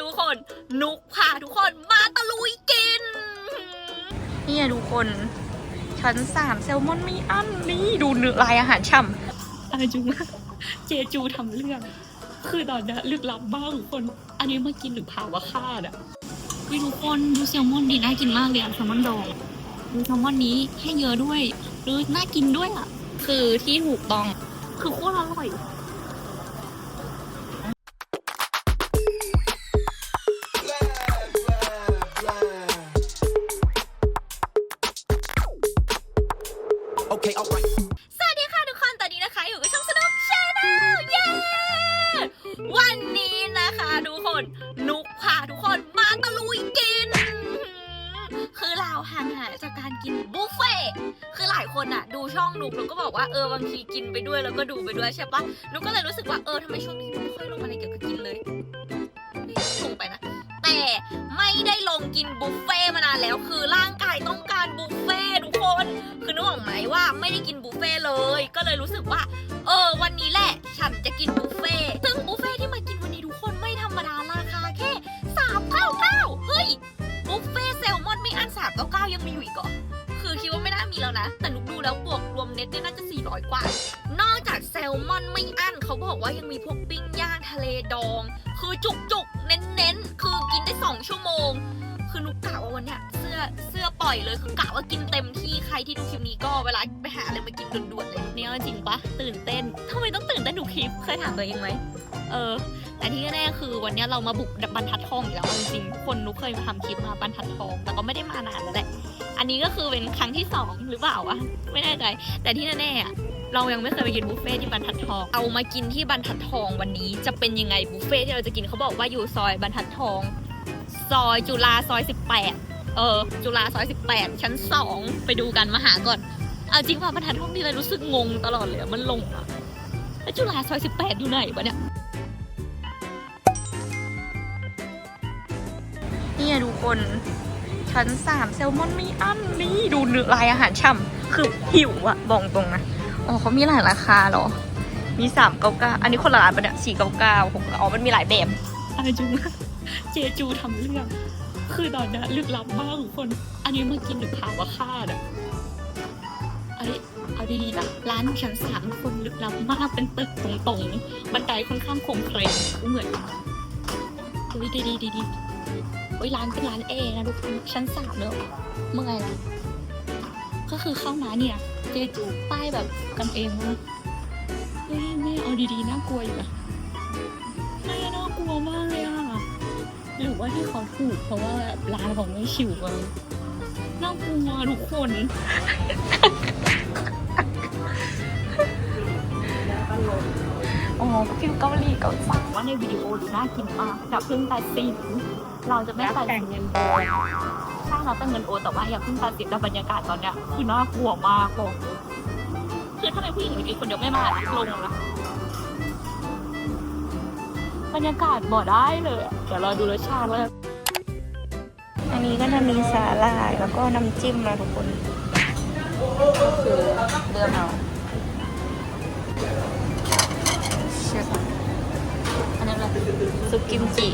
ทุกคน นุกพาทุกคนมาตะลุยกิน นี่ยทุกคน ชั้นสามแซลมอนไม่อั้นนี่ดูเนื้อลายอาหารฉ่อาจุงเจจูทำเรื่อง คือตอนนี้ลึกลับมากทุกคน อันนี้มากินหรือพาวะฆ่าอะวิทุกคนดูแซลมอนดีน่ากินมากเลยอะแซลมอนดองดูแซลมอนนี้ให้เยอะด้วยหรือน่ากินด้วยอะคือที่ถูกต้องคือโคตรอร่อย ช่องนุกนุกก็บอกว่าเออบางทีกินไปด้วยแล้วก็ดูไปด้วยใช่ปะนุกก็เลยรู้สึกว่าเออทำไมช่วงนี้นุกไม่ค่อยลงอะไรเกี่ยวกับกินเลยลงไปนะ แต่ไม่ได้ลงกินบุฟเฟ่มานานแล้วคือร่างกายต้องการบุฟเฟ่ทุกคนคือนึกออกไหมว่าไม่ได้กินบุฟเฟ่เลย ก็เลยรู้สึกว่า เออ วันนี้แหละ ฉันจะกินบุฟเฟ่ แล้วนะ แต่นุกดูแล้วบวกรวมเน็ตเนี่ยน่าจะ 400 กว่า นอกจากแซลมอนไม่อั้นเขาบอกว่ายังมีพวกปิ้งย่างทะเลดอง คือจุกจุกๆเน้นเน้นๆคือกินได้ 2 ชั่วโมง คือนุกกะว่าวันเนี้ยเสื้อเสื้อปล่อยเลยคือกะว่ากินเต็มที่ใครที่ดูคลิปนี้ก็เวลาไปหาอะไรมากินด่วนๆเลยเนี่ยจริงปะตื่นเต้นทำไมต้องตื่นเต้นดูคลิปเคยถามตัวเองไหมเออแต่ที่แน่ๆคือวันเนี้ยเรามาบุกบรรทัดทองอีกแล้วจริงๆคนนุกเคยมาทำคลิปมาบรรทัดทอง แต่ก็ไม่ได้มานานแล้วแหละ อันนี้ก็คือเป็นครั้งที่สองหรือเปล่าวะไม่แน่ใจ แต่ที่แน่ๆอะเรายังไม่เคยไปกินบุฟเฟ่ที่บรรทัดทอง เอามากินที่บรรทัดทองวันนี้จะเป็นยังไงบุฟเฟ่ที่เราจะกินเขาบอกว่าอยู่ซอยบรรทัดทอง ซอยจุฬาซอย 18 เออ จุฬาซอย 18 ชั้น 2 ไปดูกันมาหาก่อน เอาจริงว่าบรรทัดทองที่เรารู้สึกงงตลอดเลยมันลงอะแล้วจุฬาซอย 18 อยู่ไหนวะเนี่ยเนี่ยทุกคน ชั้นสามแซลมอนไม่อั้นนี่ดูเนื้อลายอาหารฉ่ำคือหิวอะบอกตรงนะ อ๋อเขามีหลายราคาเหรอ มีสามเก้าเก้าอันนี้คนละร้านปะเนี่ยสี่เก้าเก้าหกอ๋อมันมีหลายแบบอาจุงเจจูทำเรื่อง คือตอนนี้ลึกลับมากทุกคน อันนี้มากินหรือพาวะฆ่าอะเอ้ยเอาดีๆนะร้านชั้นสามคนลึกลับมากเป็นตึกตรงๆ บันไดค่อนข้างคงเคลงเหมือนเฮ้ยดีดี เฮ้ยร้านเป็นร้านเอนะทุกคนชั้นสามเนอะเมื่อไงล่ะก็คือเข้ามาเนี่ย เจจูป้ายแบบกันเองมากเฮ้ยไม่เอาดีๆน่ากลัวอยู่อะไม่น่ากลัวมากเลยอะหรือว่าที่เขาถูกเพราะว่าแบบร้านเขาไม่ชิวอะน่ากลัวทุกคน โอ๋อฟิลเกาหลีเกาหลีว่าในวิดีโอดูน่ากินมากแต่เพิ่งตัดสินเราจะไม่ตัดสินเงินโอนใช่เราแต่เงินโอนแต่ว่าอย่าเพิ่งตัดสินแต่บรรยากาศตอนเนี้ยคือน่ากลัวมากบอกเลยคือถ้าเป็นผู้หญิงอีกคนเดียวไม่มาลงนะบรรยากาศบ่ได้เลยเดี๋ยวเราดูรสชาติแล้วอันนี้ก็จะมีสาหร่ายแล้วก็น้ำจิ้มนะทุกคนคือเลือกเอา ซุปกิมจิ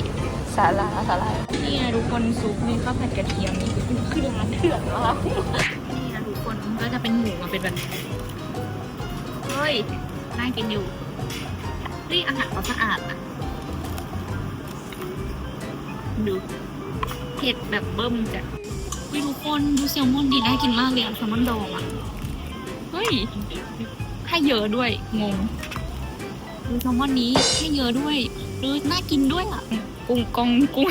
สาหร่าสาหร่ายนี่ไงทุกคนซุปมีข้าวผัดกระเทียมนี่คือร้านเถื่อนมากนี่นะทุกคนก็จะเป็นหมูมาเป็นแบบเฮ้ยน่ากินอยู่นี่อาหารเขาสะอาดนะดูเผ็ดแบบเบิ้มจ้ะวิทุกคนดูแซลมอนดีน่ากินมากเลยแซลมอนดองอะ เฮ้ยให้เยอะด้วยงง ดูแซลมอนนี้ให้เยอะด้วยหรือน่ากินด้วยอะกุ้งกองกุ้ง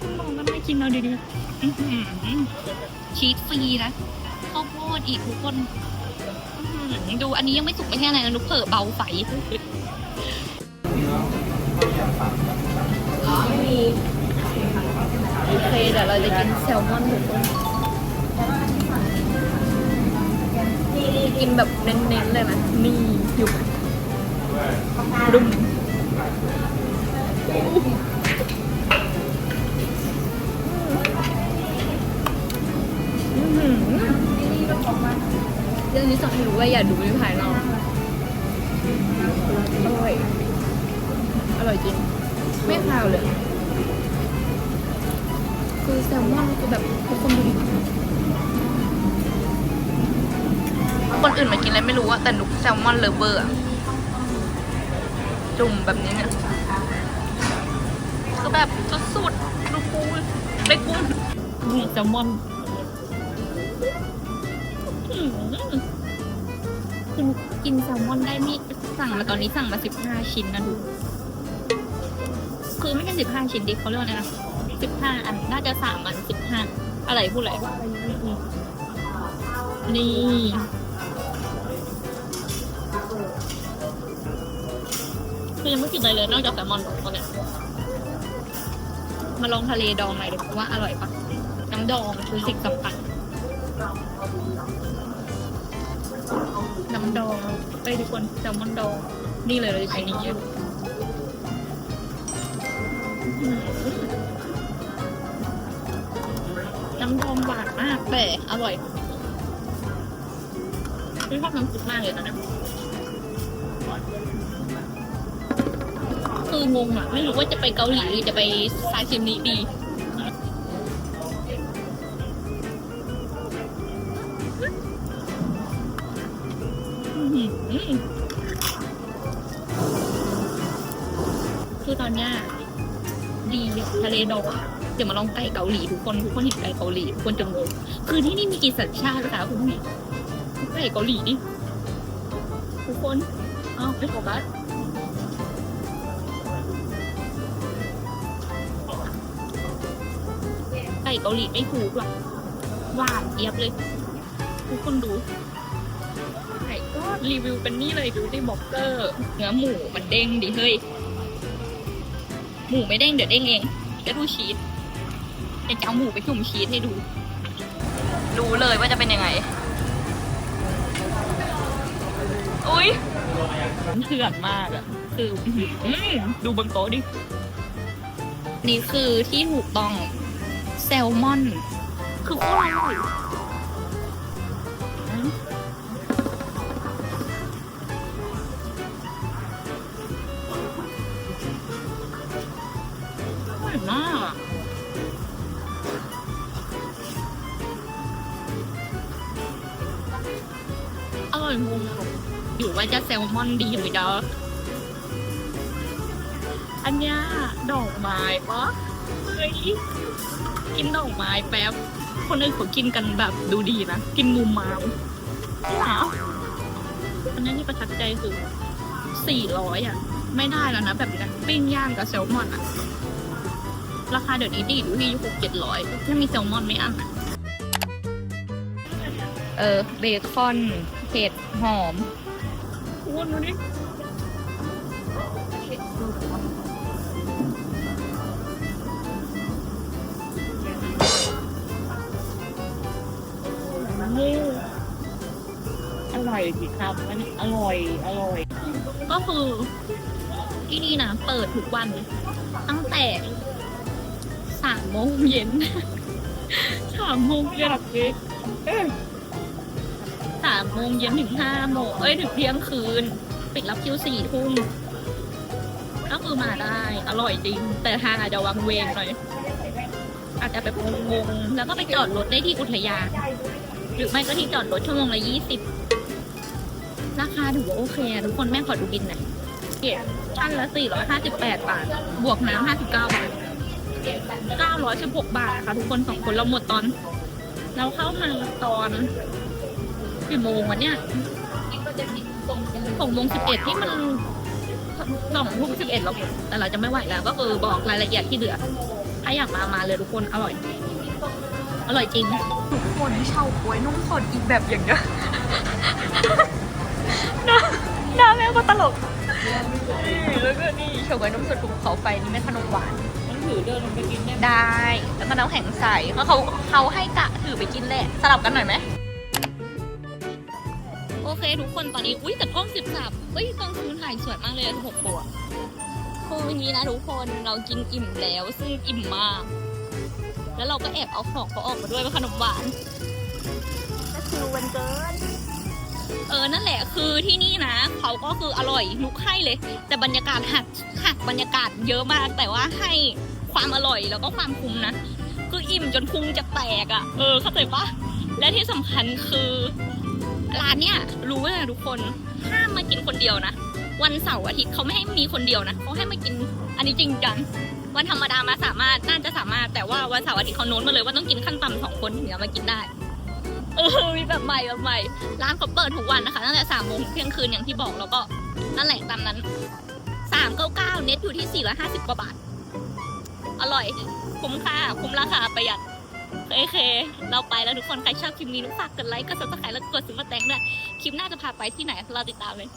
กุ้งกองก็น่ากินเอาดีๆอื้อหือชีสฟรีนะข้าวโพดอีกทุกคนอื้อหือดูอันนี้ยังไม่สุกไม่ใช่อะไรนะนุกเผลอเบาไฟโอเคเดี๋ยวเราจะกินแซลมอนทุกคนนี่กินแบบเน้นๆเลยนะนี่อยู่ ดุมเรื่องนี้สอนให้รู้ว่าอย่าดูในภายนอกอร่อย อร่อยจริง ไม่คาวเลย คือแซลมอนคือแบบทุกคนดูดิคนอื่นมากินอะไรไม่รู้อะแต่นุกแซลมอนเลเวอร์อะ จุ่มแบบนี้เนี่ยคือแบบสุดๆดูปูได้กุ้งนี่แซลมอนอืมคือกินแซลมอนได้ไม่สั่งมาตอนนี้สั่งมาสิบห้าชิ้นนะดู คือไม่ใช่สิบห้าชิ้นดิเขาเรียกว่าอะไรนะสิบห้าอันน่าจะสามอันสิบห้าอะไรพูดอะไรนี่ คือยังไม่กินอะไรเลยนอกจากแซลมอนตอนเนี้ยมาลองทะเลดองหน่อยดิว่าอร่อยปะน้ำดองคือสิ่งสำคัญน้ำดองไปทุกคนแซลมอนดอง นี่เลยเลยใช้นี้อยู่อื้อหือน้ำดองหวานมากแต่อร่อยไม่ชอบน้ำซุปมากเลยตอนนี้ คืองงอะ ไม่รู้ว่าจะไปเกาหลีหรือจะไปซาชิมิดีคือตอนเนี้ยดีทะเลดองอะเดี๋ยวมาลองไก่เกาหลีทุกคนทุกคนเห็นไก่เกาหลีทุกคนจะงงคือที่นี่มีกี่สัญชาติคะคุณพี่ไก่เกาหลีนี่ทุกคนอ้าวไม่โฟกัส เกาหลีไม่ถูกหรอกหวานเจี๊ยบเลย ทุกคนดูไก่ก็รีวิวเป็นนี่เลยดูดิบอกเกอร์เนื้อหมูมันเด้งดิเฮ้ย หมูไม่เด้งเดี๋ยวเด้งเองก็ดูชีสเดี๋ยวจะเอาหมูไปจุ่มชีสให้ดู รู้เลยว่าจะเป็นยังไง อุ้ยมันเถื่อนมากอะคืออื้อหือดูบนโต๊ะดิ นี่คือที่ถูกต้อง แซลมอน คือโคตรอร่อยอร่อยมากอะอร่อยงงอะหรือว่าจะแซลมอนดีหรือดออันเนี้ยดอกไม้ปะเฮ้ย กินดอกไม้แป๊บ คนอื่นเขากินกันแบบดูดีนะ กินมุมมามนี่หรออันนี้ที่ประทับใจคือสี่ร้อยอะ ไม่ได้แล้วนะแบบนี้ปิ้งย่างกับแซลมอนอะ ราคาเดี๋ยวนี้ดีดูที่หกเจ็ดร้อยถ้ามีแซลมอนไหมอะเออเบคอนเผ็ดหอมอ้วนดูดิ นี่อร่อยสิครับมันอร่อย อร่อย ก็คือที่นี่นะเปิดทุกวัน ตั้งแต่สามโมงเย็นสามโมงเย็นเลยสามโมงเย็นถึงห้าโมงเอ้ยถึงเที่ยงคืน ปิดรับคิวสี่ทุ่มก็คือมาได้ อร่อยจริง แต่ทางอาจจะวังเวงหน่อย อาจจะแบบงงๆแล้วก็ไปจอดรถได้ที่อุทยานหรือไม่ก็ที่จอดรถชั่วโมงละยี่สิบราคาถือว่าโอเคอะทุกคนแม่ขอดูบินหน่อยเก็บชั้นละสี่ร้อยห้าสิบแปดบาท บวกน้ำห้าสิบเก้าบาทเก้าร้อยสิบหกบาทค่ะทุกคนสองคนเราหมดตอน เราเข้ามาตอนกี่โมงวันเนี้ยสองโมงสิบเอ็ดที่มันสองทุ่มสิบเอ็ดเราแต่เราจะไม่ไหวแล้ว ก็คือบอกรายละเอียดที่เหลือ ถ้าอยากมามาเลยทุกคนอร่อย อร่อยจริงทุกคนเฉาก๊วยนุ่มสดอีกแบบอย่างเงี้ยหน้าหน้าแม่ก็ตลกนี่แล้วก็นี่เฉาก๊วยนุ่มสดภูเขาไฟนี่เป็นขนมหวานมันถือเดินลงไปกินเนี่ยได้แล้วก็น้ำแข็งใสเขาเขาเขาให้กะถือไปกินแหละสลับกันหน่อยไหมโอเคทุกคนตอนนี้อุ้ยแต่กล้องสิบสามเอ้ยกล้องคืนถ่ายสวยมากเลยอะหกตัว คืออย่างนี้นะทุกคนเรากินอิ่มแล้วซึ่งอิ่มมาก แล้วเราก็แอบเอาของเขาออกมาด้วยเป็นขนมหวานก็คือวันเกินเออนั่นแหละคือที่นี่นะเขาก็คืออร่อยลุกให้เลย แต่บรรยากาศหักหักบรรยากาศเยอะมาก แต่ว่าให้ความอร่อยแล้วก็ความคุ้มนะคืออิ่มจนพุงจะแตกอะ่ะ เออเข้าใจปะและที่สำคัญคือร้านเนี้ยรู้ไว้เลยทุกคนห้ามมากินคนเดียวนะ วันเสาร์อาทิตย์เขาไม่ให้มีคนเดียวนะเขาให้มากินอันนี้จริงจังวันธรรมดามาสามารถน่าจะสามารถแต่ว่าวันเสาร์อาทิตย์เขาโน้นมาเลยว่าต้องกินขั้นต่ำสองคนถึงจะมากินได้เออมีแบบใหม่แบบใหม่ร้านเขาเปิดทุกวันนะคะตั้งแต่สามโมงเที่ยงคืนอย่างที่บอกแล้วก็นั่นแหละตามนั้นสามเก้าเก้าเน็ตอยู่ที่สี่ร้อยห้าสิบกว่าบาท อร่อย คุ้มค่า คุ้มราคาประหยัดโอเค เราไปแล้วทุกคน ใครชอบคลิปนี้นุกฝากกดไลค์กดซับสไครต์แล้วกดซุปเปอร์แตงด้วย คลิปหน้าจะพาไปที่ไหนเราติดตามเลย